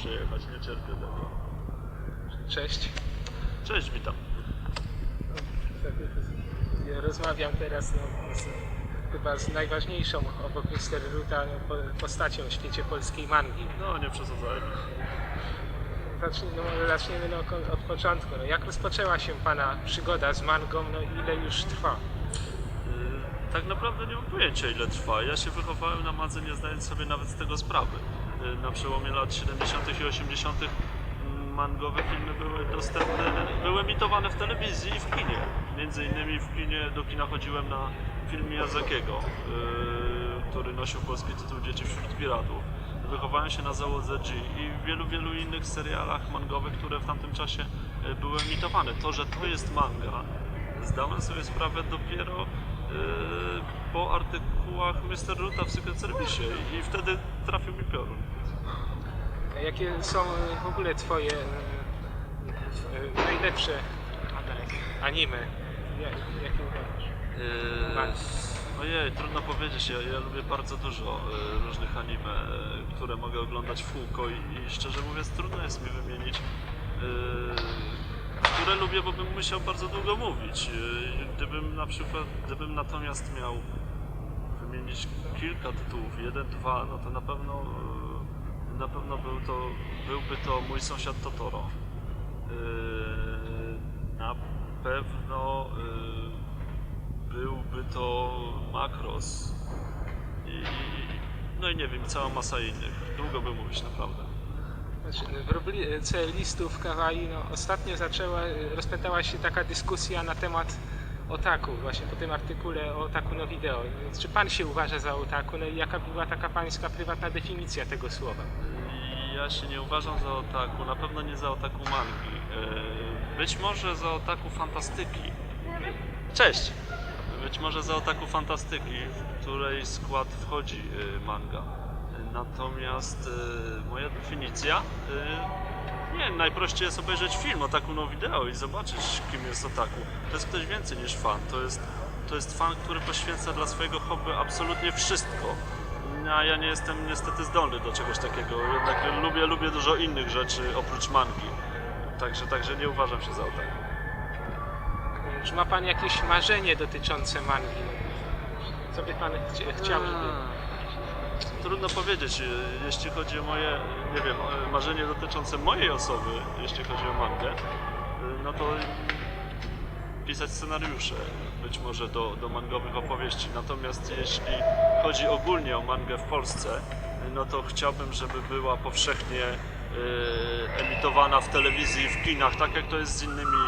przejechać, nie cierpię tego. Cześć. Cześć, witam. Ja rozmawiam teraz no, z, chyba z najważniejszą obok Mr. Ruta no, po- postacią w świecie polskiej mangi. No, nie przesadzajmy. Zacznijmy, no, zaczniemy no, od początku. No, jak rozpoczęła się Pana przygoda z mangą, no i ile już trwa? Yy, Tak naprawdę nie mam pojęcia ile trwa. Ja się wychowałem na madze nie zdając sobie nawet z tego sprawy. Na przełomie lat 70. i 80. mm, mangowe filmy były dostępne, były emitowane w telewizji i w kinie. Między innymi w kinie, do kina chodziłem na film Miyazakiego, yy, który nosił polski tytuł Dzieci wśród piratów. Wychowałem się na załodze G i w wielu, wielu innych serialach mangowych, które w tamtym czasie yy, były emitowane. To, że to jest manga, zdałem sobie sprawę dopiero yy, po artykułach Mr. Ruta w Secret Service i wtedy trafił mi piorun. A Jakie są e, w ogóle Twoje e, e, najlepsze anime? Ja- Jakie uważasz? Yy, ojej, trudno powiedzieć. Ja, ja lubię bardzo dużo yy, różnych anime, yy, które mogę oglądać w kółko i, i szczerze mówiąc trudno jest mi wymienić, yy, które lubię, bo bym musiał bardzo długo mówić. Gdybym na przykład, gdybym natomiast miał wymienić kilka tytułów, jeden, dwa, no to na pewno yy, na pewno był to, byłby to mój sąsiad Totoro. Yy, na pewno yy, byłby to Macross i no i nie wiem, cała masa innych. Długo by mówić naprawdę. Znaczy, w rubrice listów kawaii no, ostatnio zaczęła, rozpętała się taka dyskusja na temat otaku, właśnie po tym artykule o otaku no wideo. Czy pan się uważa za otaku? No i jaka była taka pańska prywatna definicja tego słowa? Ja się nie uważam za otaku, na pewno nie za otaku mangi. Yy, Być może za otaku fantastyki. Cześć! Być może za otaku fantastyki, w której skład wchodzi yy, manga. Natomiast yy, moja definicja, nie, najprościej jest obejrzeć film otaku no wideo i zobaczyć kim jest otaku. To jest ktoś więcej niż fan, to jest, to jest fan, który poświęca dla swojego hobby absolutnie wszystko. A ja nie jestem niestety zdolny do czegoś takiego. Jednak lubię, lubię dużo innych rzeczy oprócz mangi. Także, także nie uważam się za otaku. Czy ma pan jakieś marzenie dotyczące mangi? Co by pan chci- chciał, żeby... Trudno powiedzieć, e, jeśli chodzi o moje, nie wiem, e, marzenie dotyczące mojej osoby, jeśli chodzi o mangę, e, no to pisać scenariusze, być może do, do mangowych opowieści. Natomiast jeśli chodzi ogólnie o mangę w Polsce, no to chciałbym, żeby była powszechnie emitowana w telewizji, w kinach, tak jak to jest z innymi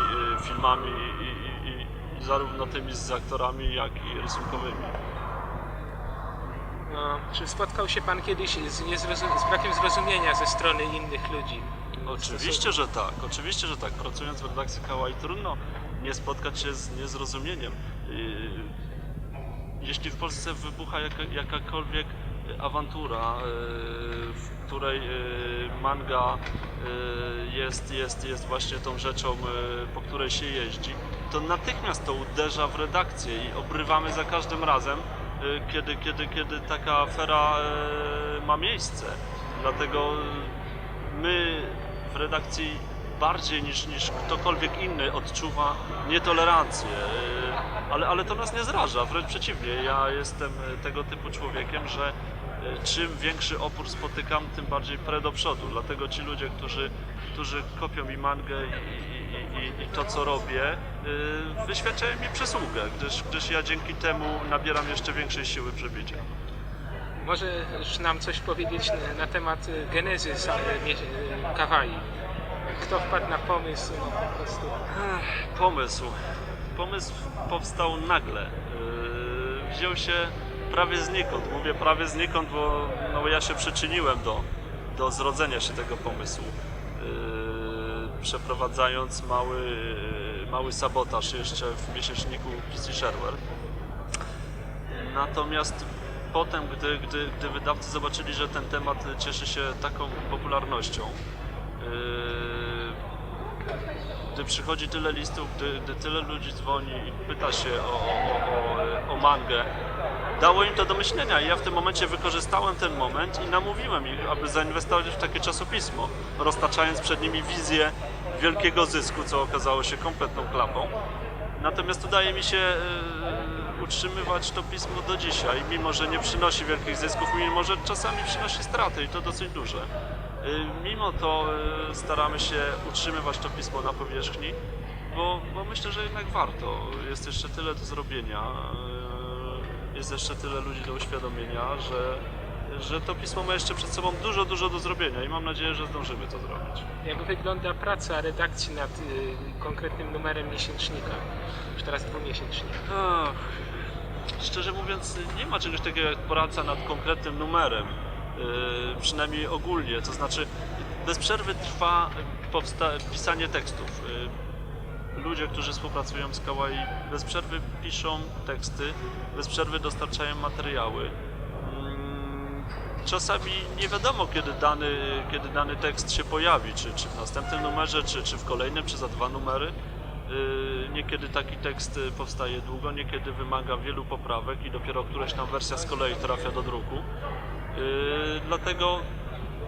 filmami i, i, i zarówno tymi z aktorami, jak i rysunkowymi. Czy spotkał się pan kiedyś z, z brakiem zrozumienia ze strony innych ludzi? Oczywiście, że tak, oczywiście, że tak. Pracując w redakcji Kawaii trudno nie spotkać się z niezrozumieniem. Yy, Jeśli w Polsce wybucha jaka, jakakolwiek awantura, yy, w której yy, manga jest, jest, jest właśnie tą rzeczą, po której się jeździ, to natychmiast to uderza w redakcję i obrywamy za każdym razem, kiedy, kiedy, kiedy taka afera yy, ma miejsce. Dlatego my w redakcji bardziej niż, niż ktokolwiek inny odczuwa nietolerancję, Yy, ale, ale to nas nie zraża, wręcz przeciwnie. Ja jestem y, tego typu człowiekiem, że y, czym większy opór spotykam, tym bardziej prę do przodu. Dlatego ci ludzie, którzy, którzy kopią mi mangę i, i, i, i to, co robię, y, wyświadczają mi przysługę, gdyż, gdyż ja dzięki temu nabieram jeszcze większej siły przebicia. Możesz nam coś powiedzieć na, temat y, genezy y, y, kawaii? Kto wpadł na pomysł no, po prostu? Pomysł. Pomysł powstał nagle. Yy, Wziął się prawie znikąd. Mówię prawie znikąd, bo no, ja się przyczyniłem do, do zrodzenia się tego pomysłu. Yy, Przeprowadzając mały, mały sabotaż jeszcze w miesięczniku PC Shareware. Natomiast potem, gdy, gdy, gdy wydawcy zobaczyli, że ten temat cieszy się taką popularnością, yy, gdy przychodzi tyle listów, gdy, gdy tyle ludzi dzwoni i pyta się o, o, o, o mangę, dało im to do myślenia i ja w tym momencie wykorzystałem ten moment i namówiłem ich, aby zainwestować w takie czasopismo, roztaczając przed nimi wizję wielkiego zysku, co okazało się kompletną klapą. Natomiast udaje mi się e, utrzymywać to pismo do dzisiaj, mimo że nie przynosi wielkich zysków, mimo że czasami przynosi straty i to dosyć duże. E, Mimo to e, staramy się utrzymywać to pismo na powierzchni, bo, bo myślę, że jednak warto. Jest jeszcze tyle do zrobienia, jest jeszcze tyle ludzi do uświadomienia, że, że to pismo ma jeszcze przed sobą dużo, dużo do zrobienia i mam nadzieję, że zdążymy to zrobić. Jak wygląda praca redakcji nad y, konkretnym numerem miesięcznika? Już teraz dwumiesięcznika. Ach, szczerze mówiąc, nie ma czegoś takiego jak praca nad konkretnym numerem, yy, przynajmniej ogólnie. To znaczy, bez przerwy trwa pisanie tekstów. Yy, ludzie, którzy współpracują z Kawaii, bez przerwy piszą teksty, bez przerwy dostarczają materiały. Mm, Czasami nie wiadomo, kiedy dany, kiedy dany tekst się pojawi, czy, czy w następnym numerze, czy, czy w kolejnym, czy za dwa numery. Yy, Niekiedy taki tekst y, powstaje długo, niekiedy wymaga wielu poprawek i dopiero któraś tam wersja z kolei trafia do druku. Yy, Dlatego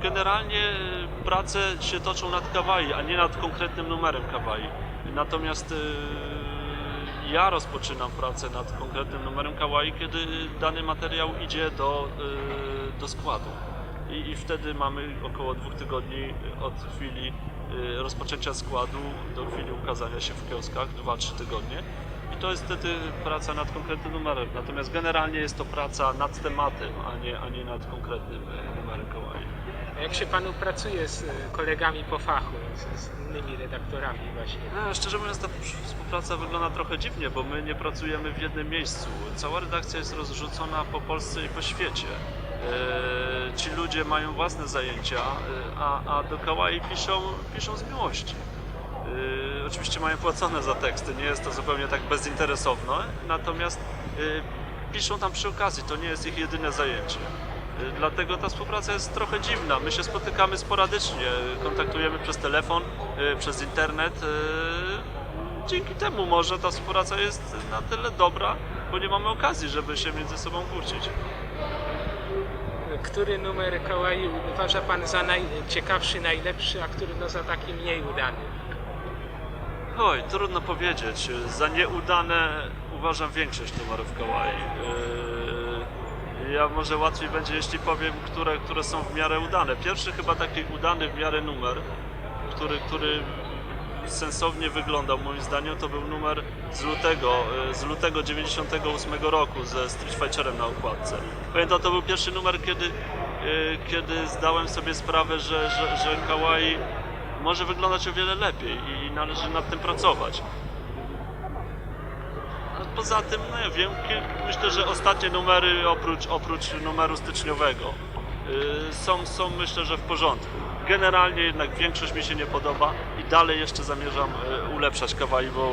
generalnie y, prace się toczą nad kawaii, a nie nad konkretnym numerem kawaii. Natomiast yy, ja rozpoczynam pracę nad konkretnym numerem kawaii, kiedy dany materiał idzie do, yy, do składu. I, I wtedy mamy około dwóch tygodni od chwili y, rozpoczęcia składu do chwili ukazania się w kioskach, 2-3 tygodnie. I to jest wtedy praca nad konkretnym numerem. Natomiast generalnie jest to praca nad tematem, a nie, a nie nad konkretnym y, numerem kawaii. Jak się panu pracuje z y, kolegami po fachu, z, innymi redaktorami właśnie? No, szczerze mówiąc, ta współpraca wygląda trochę dziwnie, bo my nie pracujemy w jednym miejscu. Cała redakcja jest rozrzucona po Polsce i po świecie. E, Ci ludzie mają własne zajęcia, e, a, a do Kawaii piszą, piszą z miłości. E, Oczywiście mają płacone za teksty, nie jest to zupełnie tak bezinteresowne, natomiast piszą tam przy okazji, to nie jest ich jedyne zajęcie. Dlatego ta współpraca jest trochę dziwna. My się spotykamy sporadycznie, kontaktujemy przez telefon, e, przez internet. e, Dzięki temu może ta współpraca jest na tyle dobra, bo nie mamy okazji, żeby się między sobą kłócić. Który numer Kawaii uważa pan za najciekawszy, najlepszy, a który no za taki mniej udany? Oj, trudno powiedzieć. Za nieudane uważam większość numerów Kawaii. Ja może łatwiej będzie, jeśli powiem, które, które są w miarę udane. Pierwszy chyba taki udany w miarę numer, który, który sensownie wyglądał moim zdaniem, to był numer z lutego, yy, z lutego 98 roku ze Street Fighterem na okładce. Pamiętam, to był pierwszy numer, kiedy, yy, kiedy zdałem sobie sprawę, że, że, że Kawaii może wyglądać o wiele lepiej i należy nad tym pracować. Poza tym, no ja wiem, myślę, że ostatnie numery oprócz, oprócz numeru styczniowego yy, są, są myślę, że w porządku. Generalnie jednak większość mi się nie podoba i dalej jeszcze zamierzam yy, ulepszać kawałek, bo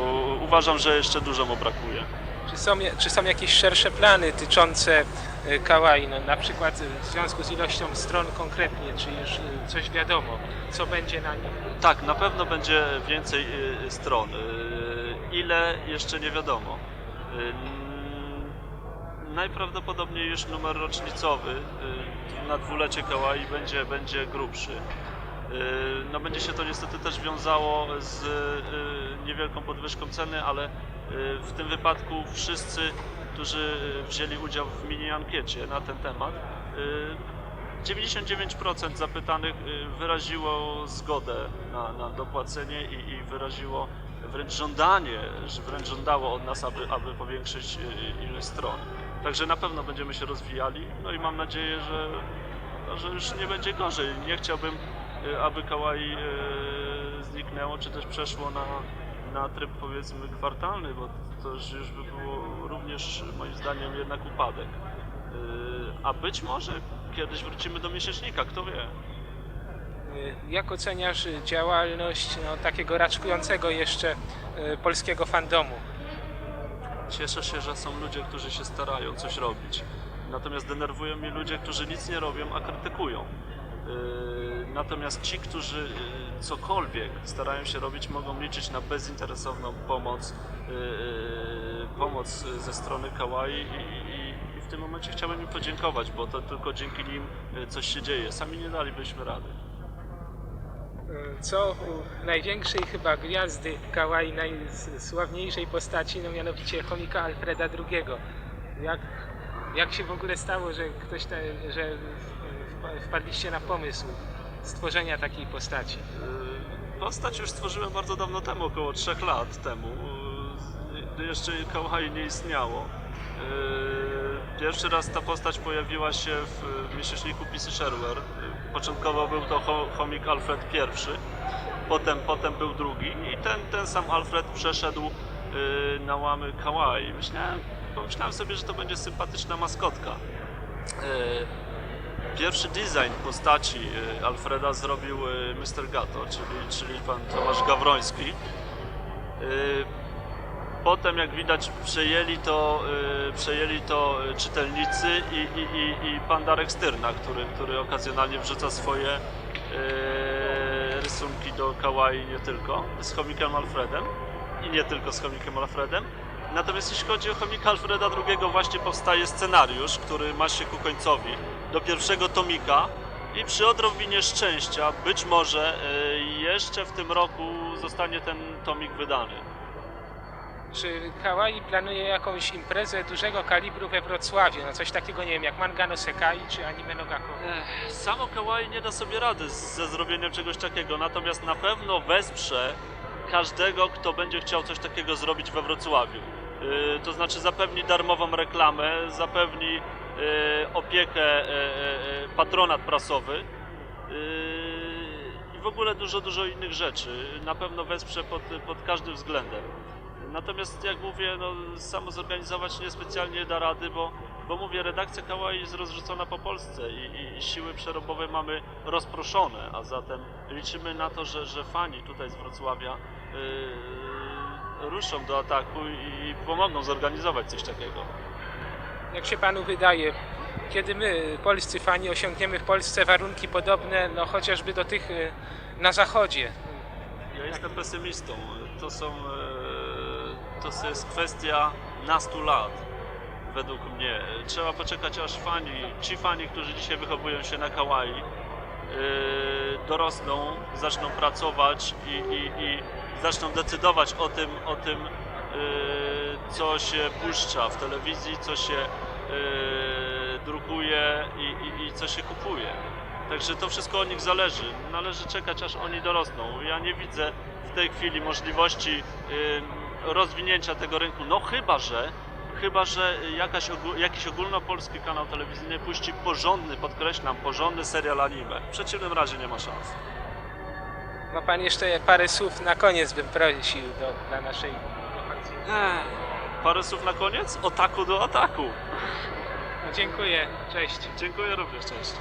uważam, że jeszcze dużo mu brakuje. Czy są, czy są jakieś szersze plany dotyczące y, Kawaii, no, na przykład y, w związku z ilością stron konkretnie, czy już y, coś wiadomo, co będzie na nich? Tak, na pewno będzie więcej stron. Ile jeszcze nie wiadomo. Y, Najprawdopodobniej już numer rocznicowy y, na dwulecie Kawaii będzie, będzie grubszy. Y, No będzie się to niestety też wiązało z y, niewielką podwyżką ceny, ale y, w tym wypadku wszyscy, którzy wzięli udział w mini ankiecie na ten temat, y, 99% zapytanych y, wyraziło zgodę na, na dopłacenie i, i wyraziło wręcz żądanie, że wręcz żądało od nas, aby, aby powiększyć y, ilość stron. Także na pewno będziemy się rozwijali, no i mam nadzieję, że, że już nie będzie gorzej. Nie chciałbym, y, aby Kawaii y, zniknęło, czy też przeszło na, na tryb powiedzmy kwartalny, bo to już by było również moim zdaniem jednak upadek. A być może kiedyś wrócimy do miesięcznika, kto wie. Y, Jak oceniasz y, działalność no, takiego raczkującego jeszcze y, polskiego fandomu? Cieszę się, że są ludzie, którzy się starają coś robić. Natomiast denerwują mnie ludzie, którzy nic nie robią, a krytykują. Yy, Natomiast ci, którzy cokolwiek starają się robić, mogą liczyć na bezinteresowną pomoc, pomoc ze strony Kawaii i, w tym momencie chciałem im podziękować, bo to tylko dzięki nim y, coś się dzieje. Sami nie dalibyśmy rady. Co u największej chyba gwiazdy kawaii, najsławniejszej postaci, no mianowicie chomika Alfreda II. Jak, jak się w ogóle stało, że ktoś te, że wpa- wpadliście na pomysł stworzenia takiej postaci? Y, Postać już stworzyłem bardzo dawno temu, około 3 lat temu, y, gdy jeszcze Kauhai nie istniało. Y, Pierwszy raz ta postać pojawiła się w miesięczniku Pisy Sherware. Początkowo był to cho- chomik Alfred I, potem, potem był drugi i ten, ten sam Alfred przeszedł y, na łamy Kawaii. Myślałem, pomyślałem sobie, że to będzie sympatyczna maskotka. Y, Pierwszy design postaci y, Alfreda zrobił y, Mr. Gato, czyli, czyli pan Tomasz Gawroński. Y, Potem, jak widać, przejęli to, y, przejęli to y, czytelnicy i, i, i, i pan Darek Styrna, który, który okazjonalnie wrzuca swoje y, rysunki do kawaii nie tylko, z chomikiem Alfredem i nie tylko z chomikiem Alfredem. Natomiast jeśli chodzi o chomika Alfreda II, właśnie powstaje scenariusz, który ma się ku końcowi do pierwszego tomika i przy odrobinie szczęścia być może y, jeszcze w tym roku zostanie ten tomik wydany. Czy Kawaii planuje jakąś imprezę dużego kalibru we Wrocławiu? No coś takiego, nie wiem, jak Mangano Sekai czy Anime no Gakko? Ech, Samo kawaii nie da sobie rady ze zrobieniem czegoś takiego, natomiast na pewno wesprze każdego, kto będzie chciał coś takiego zrobić we Wrocławiu. Yy, to znaczy zapewni darmową reklamę, zapewni yy, opiekę, yy, patronat prasowy i w ogóle dużo, dużo innych rzeczy. Na pewno wesprze pod, pod każdym względem. Natomiast jak mówię, no, samo zorganizować niespecjalnie da rady, bo, bo mówię, redakcja Kawaii jest rozrzucona po Polsce i, i, siły przerobowe mamy rozproszone, a zatem liczymy na to, że, że fani tutaj z Wrocławia yy, ruszą do ataku i, i pomogą zorganizować coś takiego. Jak się panu wydaje, kiedy my, polscy fani, osiągniemy w Polsce warunki podobne, no chociażby do tych y, na zachodzie? Ja jestem pesymistą. To są, e, to jest kwestia nastu lat, według mnie. Trzeba poczekać aż fani, ci fani, którzy dzisiaj wychowują się na Kawaii, e, dorosną, zaczną pracować i, i, i zaczną decydować o tym, o tym e, co się puszcza w telewizji, co się e, drukuje i, i, i co się kupuje. Także to wszystko od nich zależy. Należy czekać, aż oni dorosną. Ja nie widzę w tej chwili możliwości y, rozwinięcia tego rynku. No chyba, że chyba, że jakaś, ogó- jakiś ogólnopolski kanał telewizyjny puści porządny, podkreślam, porządny serial anime. W przeciwnym razie nie ma szans. Ma pan jeszcze parę słów na koniec bym prosił do, dla naszej informacji. Ech, parę słów na koniec? Otaku do ataku. No, dziękuję, cześć. Dziękuję również, cześć.